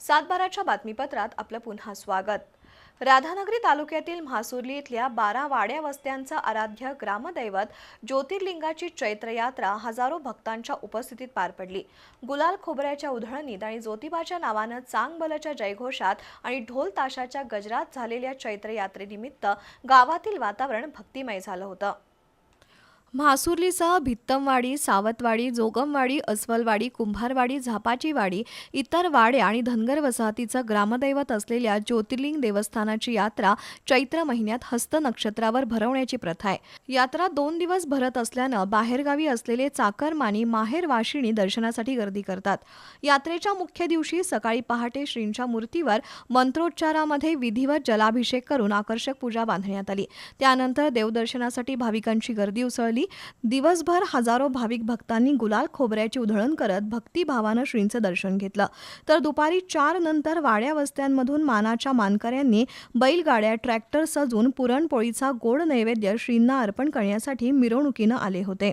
सातबाराच्या बातमीपत्रात आपलं पुन्हा स्वागत. राधानगरी तालुक्यातील म्हासुर्ली इथल्या बारा वाड्या वस्त्यांचं आराध्य ग्रामदैवत ज्योतिर्लिंगाची चैत्रयात्रा हजारो भक्तांच्या उपस्थितीत पार पडली. गुलाल खोबऱ्याच्या उधळणीत आणि ज्योतिबाच्या नावानं चांगबलच्या जयघोषात आणि ढोल ताशाच्या गजरात झालेल्या चैत्रयात्रेनिमित्त गावातील वातावरण भक्तिमय झालं होतं. म्हासुर्लीसह भित्तमवाडी सावतवाडी जोगमवाडी अस्वलवाडी कुंभारवाडी झापाचीवाडी इतर वाड्या आणि धनगर वसाहतीचं ग्रामदैवत असलेल्या ज्योतिर्लिंग देवस्थानाची यात्रा चैत्र महिन्यात हस्त नक्षत्रावर भरवण्याची प्रथा आहे. यात्रा दोन दिवस भरत असल्यानं बाहेरगावी असलेले चाकरमानी माहेर वाशिणी दर्शनासाठी गर्दी करतात. यात्रेच्या मुख्य दिवशी सकाळी पहाटे श्रींच्या मूर्तीवर मंत्रोच्चारामध्ये विधिवत जलाभिषेक करून आकर्षक पूजा बांधण्यात आली. त्यानंतर देवदर्शनासाठी भाविकांची गर्दी उसळली. दिवसभर हजारो भाविक भक्तांनी गुलाल खोबऱ्याची उधळण करत भक्तिभावानं श्रींचं दर्शन घेतलं. तर दुपारी चार नंतर वाड्या वस्त्यांमधून मानाच्या मानकऱ्यांनी बैलगाड्या ट्रॅक्टर सजून पुरणपोळीचा गोड नैवेद्य श्रींना अर्पण करण्यासाठी मिरवणुकीनं आले होते.